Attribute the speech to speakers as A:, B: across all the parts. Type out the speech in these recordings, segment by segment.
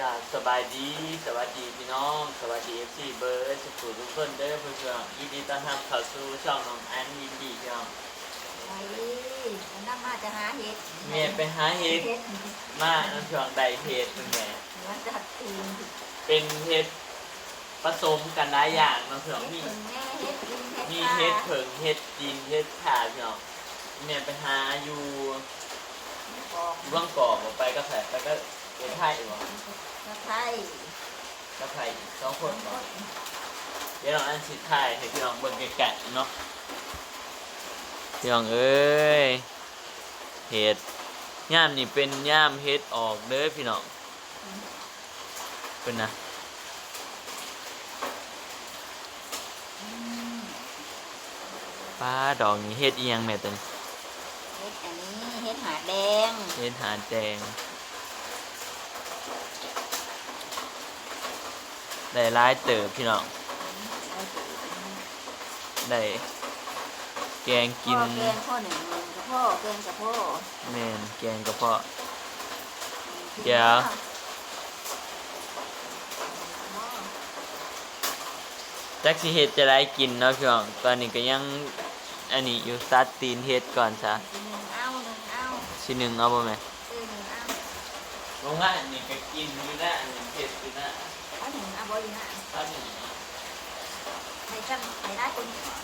A: กราบสบายดีสวัสดีพี่น้องสวัสดีเอฟซีเบอร์สุขุทุกคนเด้อเพื่อนๆยินดีต้อนรับเข้าสู่ช่องน้องอันยินดีพี่น้อง
B: ไปมันน่ามาจะหาเห็ด
A: เมียไปหาเห็ดมาน้ำช่วงใดเห็ดเป็นแม่
B: มันจะตีน
A: เป็นเห็ดผสมกันหลายอย่างน้ำช่วงมี
B: ถึงแม่เห็ดลิงเห็ด
A: มีเห็ดเผิงเห็ดจีนเห็ดขาพี่น้องเมียไปหาอยู่
B: บอก
A: ร่องกอกออกไปก็แผลไปก็ เห็ดไทยบ่
B: กระไทย
A: ก็ไทยอีกสองคนบ่เดี๋ยวเราอันสิถ่ายให้พี่น้องเบิ่งแกะๆเนาะพี่น้องเอ้ยเห็ดย่ามนี่เป็นย่ามเห็ดออกเด้อพี่น้องเป็นนะป้าดอกนี้เห็ดเอียงแม่ตัน
B: เห็ดอันนี้เห็ดหาแดง
A: เห็ดหาดแดง ได้ร้ายเติบพี่น้องได้แกงกิน
B: พ่อแกงพ่อหนึ่งกระพ่อแกงกระพ่อ
A: แม่นแกงกระเพาะเดี๋ยวจักสิเฮ็ดจะได้กินเนาะพี่น้องตอนนี้ก็ยังอันนี้อยู่ซัดตีนเฮ็ดก่อนซะ
B: หนึ่งเอาหนึ่งเอา
A: สิหนึ่งเอาบ่แม่
B: เออหนึ่งเอา
A: ลงว่าอันนี้ก็กินอยู่นะอันนี้เฮ็ดอยู่นะ
B: เอา หนึ่งเอาบริหาร
A: ตอนนี้
B: ในจำในได้คนนี้ก่อน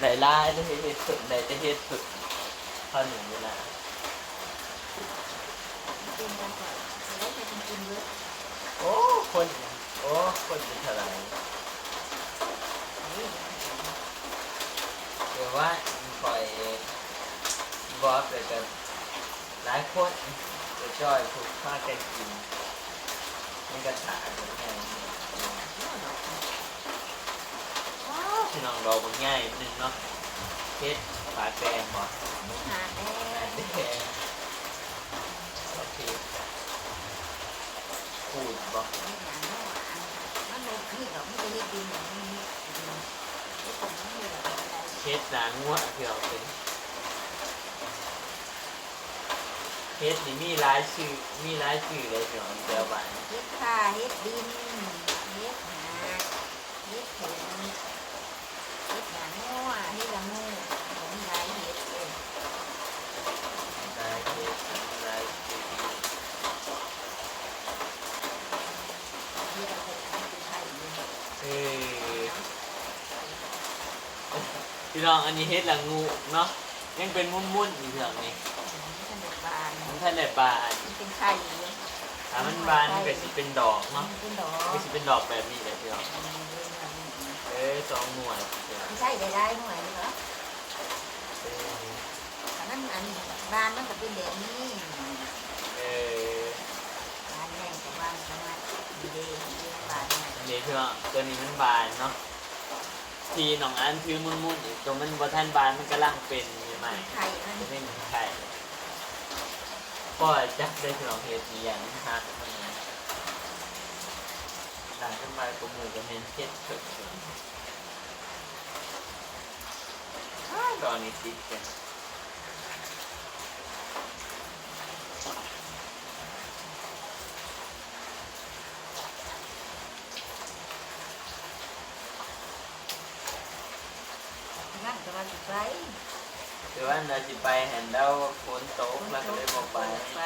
A: ได้ลายได้เฮ็ดฝึกได้เฮ็ดฝึกตอนนี้อยู่นะ
B: กินกันก่อนจะได้ไปกินกินเยอะ
A: โอ้คนโอ้คนเป็นเท่าไหร่เดี๋ยวว่าคอยบอสเลยกันหลายคนจะจ้อยถูกพากันกิน มันก็ถาเป็นไงพี่น้องเราบางง่ายนิดนึงเนาะเพชรปลาแกงบ่
B: เห็ดหาแด
A: อั
B: ง
A: นแดงโอเคขูดบ่
B: เห็ดหางนมันเลยนี่ดอกมันจะเห็ดดินอย่างนี้เห็ดผมไม่เหลืออะไร
A: เพชรนางงัวที่เราเป็น เพชรนี่มีหลายชื่อมีหลายชื่อเลยพี่น้องเจ้าบ้าน
B: เฮ็ดผ้าเฮ็ดดินเฮ็ดหาเฮ็ดเข็มเฮ็ดหางัวเฮ็ดละงูผมหลายเฮ็ดเลย
A: หลายเพชรหลายชื่อ
B: เฮ็ดอะไรเป็นไทยเลย
A: เออพี่น้องอันนี้เฮ็ดละงูเนาะยังเป็นมุ่นๆอยู่เรื่องนี้
B: มันเป็น บาน
A: มันท่านได้บาน
B: มันเป็นไข่เลย
A: ถ้ามันบานมันก็สิเป็นดอกเนาะ
B: มันเป็นดอก
A: ก็สิเป็นดอกแบบนี้แหละพี่น้องเอ้ยสองหน่วยเดี๋ยว
B: ไม่ใช่ได้ได้หน่วยเหรอ
A: เอ้ย
B: แต่นั้นอันบานมันก็เป็นแบบนี้
A: เอ้ย
B: บานแห้งกับบานประมาณดีเดย์ดีบานใหญ่
A: อันนี้พี่น้องตัวนี้มันบานเนาะทีหนองอันคือมุนมุนๆอีกตัวมันบท่านบานมันกำลังเป็นใหม่
B: ไข่มัน
A: จะไม่เหมือนไข่ ก็จักได้ฉลองเฮสีอย่างนี้ฮะดังขึ้นมาตัวมือจะเมนเทสเกิดขึ้นอ้าวดอกนี้ติดกัน
B: ก็ว่าสิไป
A: หรือว่าเราจะ ไปเห็นเราฝนตกแล้วก็เลยบอกไป
B: ไป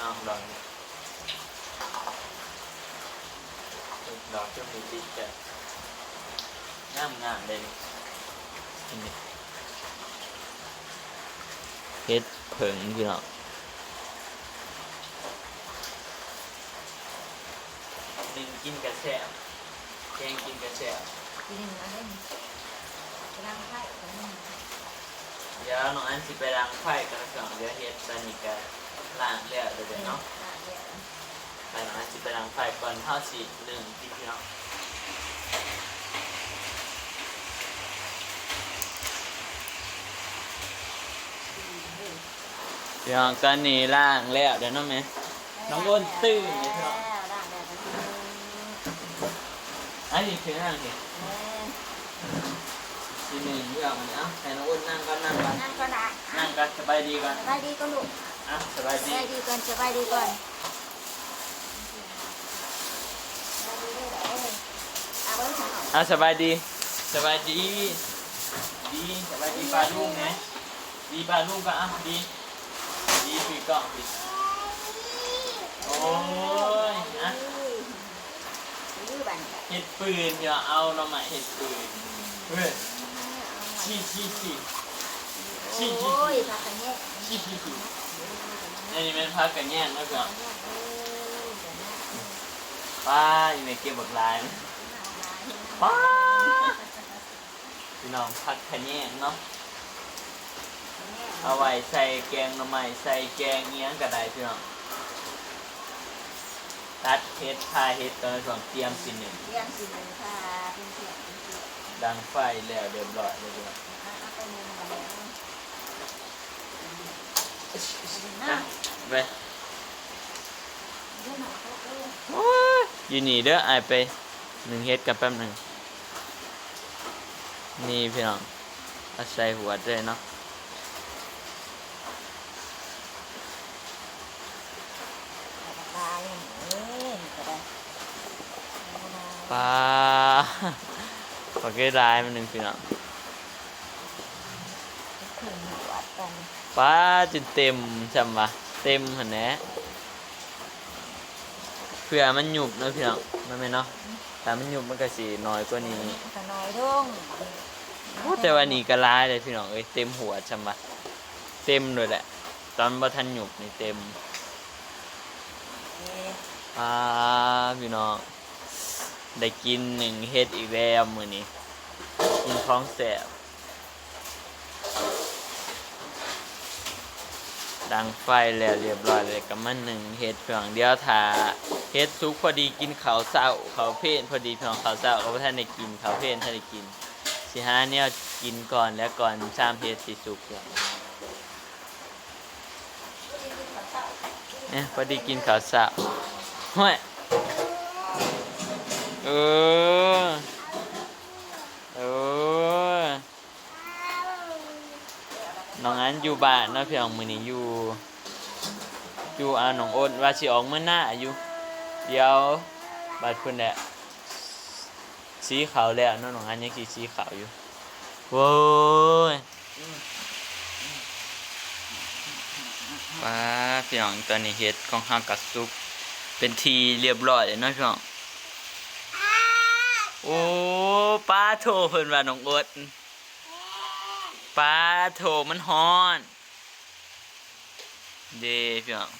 B: น้
A: องดอกดอกจะมีติดกันงามงามเลยนี่นี่เพชรเผิงพี่น้องหนึ่ งกินกระแสบแกงกินกระแสบ
B: ทีนึงอันนี้กำลังไข่กำลัง
A: เดี๋ยวน้องอันสิไปล้างไฟกันก่อนเดี๋ยวเฮ็ดตอนนี้ก็ล้างแล้วเดี๋ยวเนาะไปน้องอันสิไปล้างไฟก่อนเท่าสิหนึ่งพี่น้องเดี๋ยวตอนนี้ล่างแล้วเดี๋ยวน้องแม่น้องโอนตื่นเลยครับ
B: แล้วได้แล้วก็คือ
A: อันนี้คือล่างนี่
B: แม่
A: ทีหนึ่งเรื่องมันเอ้าให้น้องอ้นนั่งก็นั่งกัน
B: นั่นก็นะ
A: นั่งกันสบายดีกัน
B: สบายดีก็ลูก
A: อะสบาย
B: ส
A: ดี
B: บายดีก่อนสบายดีก่อนสบายดีเด้อเอ้ยเอาไว้ข้างนอก
A: อะสบายดีสบายดี ดีสบายดีปลาลูกไงดีปลาลูกก็อะดีดีปีกล้องปีโอ้ยอะ
B: ยื้อบัน
A: เห็ดปืนอย่าเอาเรามาเห็ดปืนเฮ้ยชี้ชี้ชี้ชี้ชี้
B: โอ้ยพากันเนี่ย
A: ชี้ชี้ชี้อันนี้เป็นพักกันแย่งนะเพื่อนป้าอยู่ในเก็บบักลายนะป้าพี่น้องพักกันแย่งเนาะเอาไว้ใส่แกงหน่อไม้ใส่แกงเงี้ยงก็ได้พี่น้อง ตัดเห็ดพาเห็ดตอนสองเตรียมสิหนึ่ง
B: เลี้ยงสิเลยค่ะเป็นเสียงเป็นเสียง
A: ดังไฟแล้วเรียบร้อยเลยพี่น้อง
B: เอาไปมุมกันแล้ว
A: อะไป
B: เรื่องหนังเขาเออ
A: โอ้ยอยู่นี่เด้อไอายไปหนึ่งเฮ็ดกันแป๊บหนึ่งนี่พี่น้องเอาใส่หัวด้วยเนาะ
B: ตายเอ้ยก็ได้
A: ปลาปลาเกยลายมันหนึ่งพี่น้อง
B: ขึ้นหัวกัน
A: ปลาจนเต็มจำวะเต็มหันแหนะเพื่อมันหยุบเนาะพี่น้องมันไม่นเนาะแต่มันหยุบมันก็สีน้อยกว่านี้
B: ก็น้อยลง
A: โอ้แต่ว่านี่ก็หลายเลยพี่น้องเอ้ยเต็มหัวจำวะเต็มเลยแหละ ตอนบ่ทันหยุบนี่เต็ม
B: เอ๊ะ
A: อ่าพี่น้อง ได้กินหนึ่งเฮ็ดอีกแล้วมือนี้ กินของแสบดังไฟแล้วเรียบร้อยเลยก็มาหนึ่งเฮ็ดเพียงเดียวถ้าเฮ็ดสุกพอดีกินข้าวเช้าข้าวเพนพอดีเพียงข้าวเช้าก็บ่ทันได้กินข้าวเพนทันได้กินสิหาแนวกินก่อนแล้วก่อนชามเฮ็ดสิสุกเนี่ยพอดีกินข้าวเช้าห้วย เออ เออ น้องอันอยู่บ้านเนาะพี่น้องมือนี้อยู่ อยู่อาน้องโอนว่าสิออกมื้อหน้าอยู่ เดี๋ยวบัดเพิ่นแหละสีขาวแล้วเนาะน้องอันยังสิสีขาวอยู่โว้ยป้าพี่น้องตอนนี้เฮ็ดของเฮากับซุปเป็นทีเรียบร้อยแล้วเนาะพี่น้อง โอ้ป้าโทเพิ่นว่าน้องอดป้าโทมันฮ้อนเด้พี่น้อง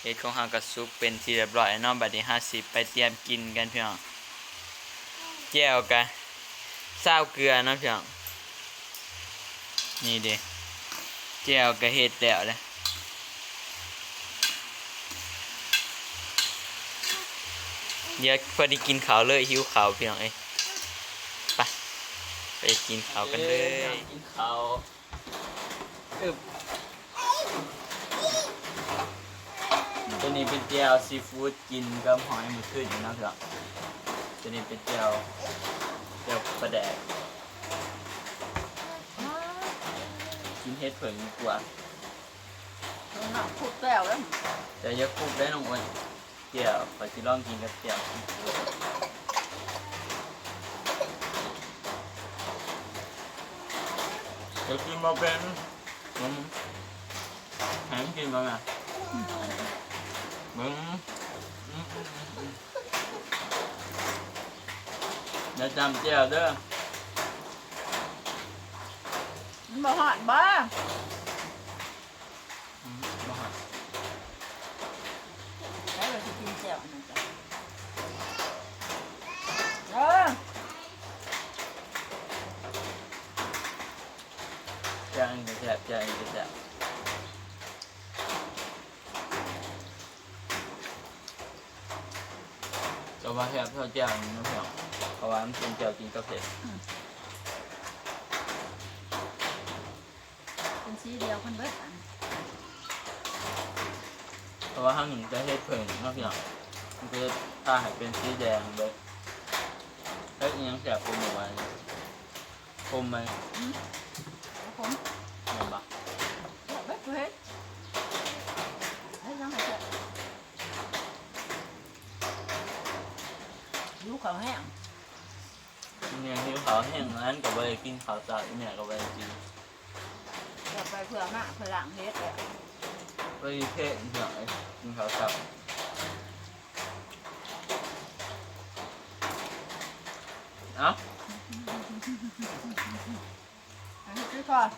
A: เฮ็ดของเฮาก็สุกเป็นที่เรียบร้อยเนาะบัดนี้50ไปเตรียมกินกันพี่น้องแจ่วกันซาวเกลือเนาะพี่น้องนี่เด้แจ่วก็เฮ็ดแล้วเล เดี๋ยวพอดีกินข้าวเลยหิวข้าวพี่น้องเอ้ยไปไปกินข้าวกันเลยกินข้าวอึบตัวนี้เป็นเจียวซีฟู้ดกินกับหอยมือขึ้นอยู่นะครับตัวนี้เป็นเจียวเจียวปลาแดกกินเฮ็ดเผิงดีกว่า
B: หนังพูดแก้วแล้ว
A: แต่อยักคุกได้น้องอ้วน เจียวขอจิลองกินกับเจียวเดี๋ยวกินมาเป็นมึงแหมกินบ้างมึงอืมอืมอืมอืมอย่าจำเจียวเด้อ
B: มันบ่หอดบ่
A: อืมบ่ฮะ
B: แล้วเราจะกินเจียวนะจ๊ะเออ
A: เจี ยวอันนี้ก็แซ่บเจียวอันนี้ก็แซ่บจะว่าแซ่บเท่าเจียวอันนี้นะเพื่อนเพราะว่ามันเป็นเจียวกินกับเผ็ด
B: เป็นสีเดียวกันเบิดอัน
A: เพราะว่าห้างหนึ่งจะเฮ็ดเผิงเนาะพี่น้องมันจะถ้าให้เป็นสีแดงเบิดเฮ้ยอิหยังแซ่บกว่าหมู่อันนี้คมไหม
B: แล้วผม
A: เห็นปะ
B: แบบไม่เคยให้ยังไงเถอะยูเขาแห้ง
A: เนี่ยหิวขาวแห้งนั้นกับไปกินข้าวจากอีเนี่ยกับไปกิน
B: เดี๋ยวไปเผื่อมาเผื่อหลังเฮ็ดเลย
A: ไปเทศหน่อยกินข้าวจากเอ้า
B: อันนี้คือก่อน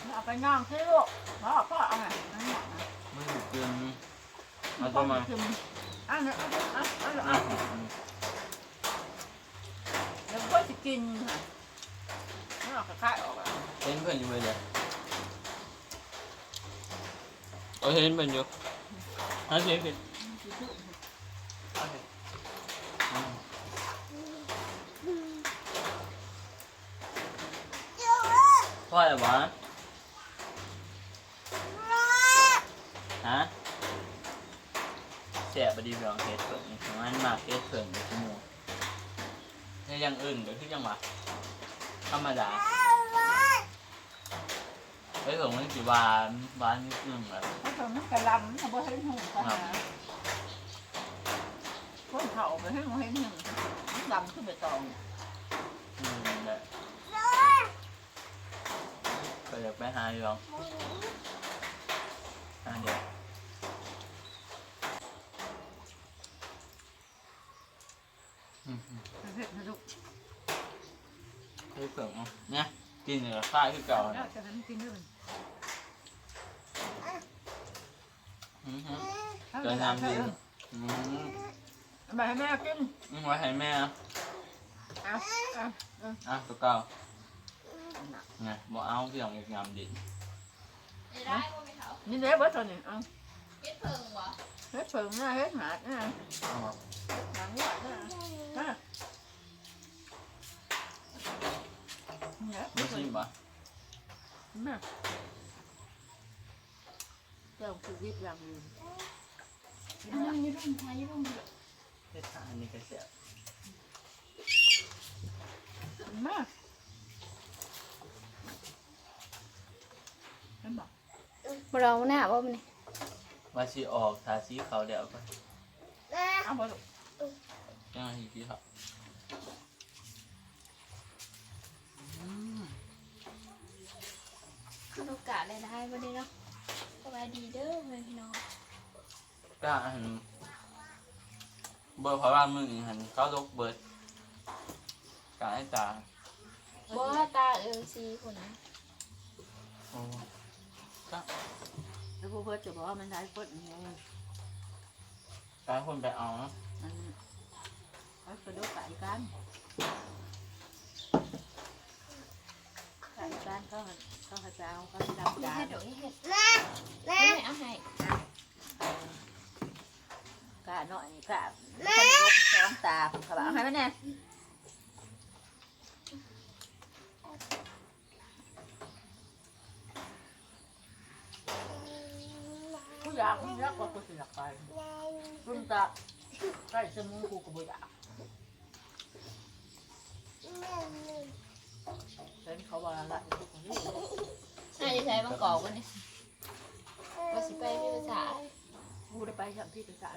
B: เอา ไปย่างสิลูกพ่อพ่อเอาไงอันนี้นะ
A: ไม่ถูกกินเอาตัวมา
B: อันนี้อันนี้อันนี้
A: อะ
B: อันนี้เดี๋ยวก็จะกินค่ะไม่ออกกระคายออกอะ
A: เห็นเพื่อนอยู่เลยเออเห็นเพื่อนอยู่ฮะเห็นเพื่อนพ่ออะไรวะฮะเสียบดีเพียงเฮ็ดเพิ่งของมันมากเฮ็ดเพิ่งในชั่วโมงในอยังอื่นก็คือยังวะธรรมดาเฮ้ยผมมันสิหวานหวานนิดนึงแบบ
B: เพราะตอนนั้นกระลำมันบ่เห็นหุ่นกันนะคนเผาไปให้มันเห็นหุ่นมันดำขึ้นไปตอง
A: อืมแบบก็อยากไปหาอยู่หรอกหาเดี๋ยวอืม
B: เผ็ดนะลูก
A: เฮ้ยเพิ่งเอาเนี่ยกินเหนือข้าวคือเก่า
B: แล้
A: เนี่
B: วยจะทำกินด้วย
A: อืมฮึเกินน้ำดินอืม
B: ไปให้แม่กิน
A: อืมไว้ให้แม่เอา
B: เอาเอา
A: อะตัวเก่าไงบ่เอาที่อย่างงามดิน
C: จะได้บ่ไหมเขา
B: นี่เด็กบ่ตอนนี้เอา
C: เฮ็ดเพิ่งวะ
B: เฮ็ดเผิงนะเฮ็ดหาดนะ
A: เอามา
B: หนังหวานนะนะเนี่ย
A: ไม่ชิมปะ
B: แม่เจ้าคือวิทย์อย่างอื่น
C: เอาอยู่รุ่นไทยอยู่รุ่นเดียว
A: เฮ็ดทานอันนี้ก็เสีย
B: แม่เห็นบอก
C: เราหน้าบ่มันนี่
A: ว่าชีออกทาสีขาวเดี๋ยวก็
B: เอาบ่ลูก
A: ยังไงพี่ครับ
C: ขนโอกาสได้ได้บ่ได้เนาะสบายดีเด้อแม่พี่น้อง
A: ก็หันเบอร์เพราะว่ามือหนึ่งหันเข้าลกเบิร์ดกาให้ตา
C: บ่ตาเอลซีคนนะ
A: โอ้ก็
B: แล้วพวก เพื่อจะบอกว่ามันได้เพิ่นไง
A: กาคนไปเอาเนาะ
B: มันเขาไปดูไก่กันไก่กันก็ก็ให้ไปเอาเขาดำ
C: อย่า
B: จา
C: เฮ็
B: น
C: ดดอกอย่าเฮ็ดไม่เอาให้
B: กะหน่อยกะคนยกสองตาเขาบอกให้ไหมเนี่ย อยากกูอยากกว่ากูสิอยากไปรุ่นตาใกล้สมุนกูก็บ่อยากเห็นเขาว่าละกูก็รู้
C: น่าจะใช้บางกอกบ่นี่ว่าสิไปพี่ภาษา
B: กูได้ไปทำที่ภาษา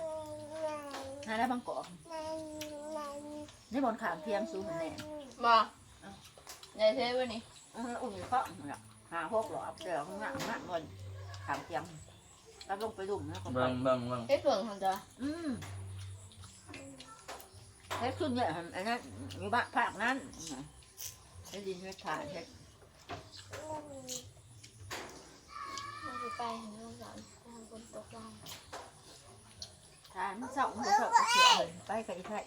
B: หาได้บางกอกนี่บนขางเทียมสูงเหมือนแน่
C: บ่ได้ใช้บ่นี่
B: อืออุ่นเพราะเนี่ยหาพวกหลอบเดี๋ยวงะงะบนขางเทียม แล้วลงไปดุ่มนะก็ไป
A: เบิ่งเบิ่งเบิ่ง
C: เฮ็ดเพิ่งหั่นจ้ะ
B: อืมเฮ็ดขึ้นเนี่ยอันนั้นอยู่บ้านภาคนั้นเฮ็ดดินเฮ็ดถ่านเฮ็ด
C: ว่าสิไปหั่นน้องสาวทางคนตกลง
B: ถ่านมันเศร้ามันก็เศร้าก็เสียเลยไปกับอีไทย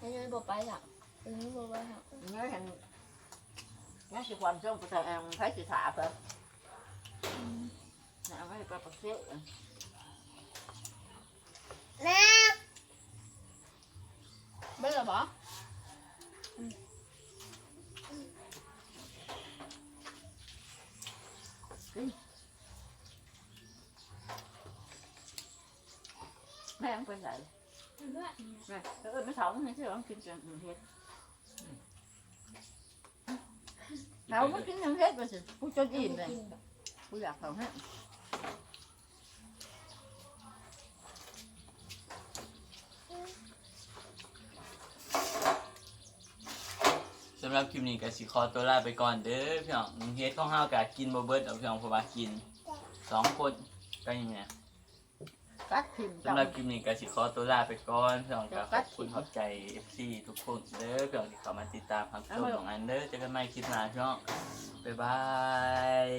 C: ยังยังบ่ไปจ้ะยังบ่ไปค่ะ
B: เนี่ยเห็นเนี่ยสิความช่วงภาษาอังไทยสิถาเพิ่มนะไม่ไปประเทศ
C: เบิ่งแล้วบ่
D: แม่งเป็นไร
C: เพื่อน
D: แม่เออไม่ถามมันให้เชื่อมันกินจนเฮ็ดเราไม่กินยังเฮ็ดไปสิกูจนอิ่มเลย กูอยากเขาให้
A: สำหรับคลิปนี้ก็สิขอตัวลาไปก่อนเด้อพี่น้องเฮ็ดของเฮากะกินบ่เบิดเอาพี่น้องเพราะว่ากินสองคนก็ยังไง
D: กัดทิม
A: สำหรับคลิปนี้ก็สิขอตัวลาไปก่อนพี่น้องก็ขอบคุณขอบใจ FC ทุกคนเด้อพี่น้องที่เข้ามาติดตามรับชมของอันเด้อเจอกันใหม่คลิปหน้าพี่น้องบ๊ายบาย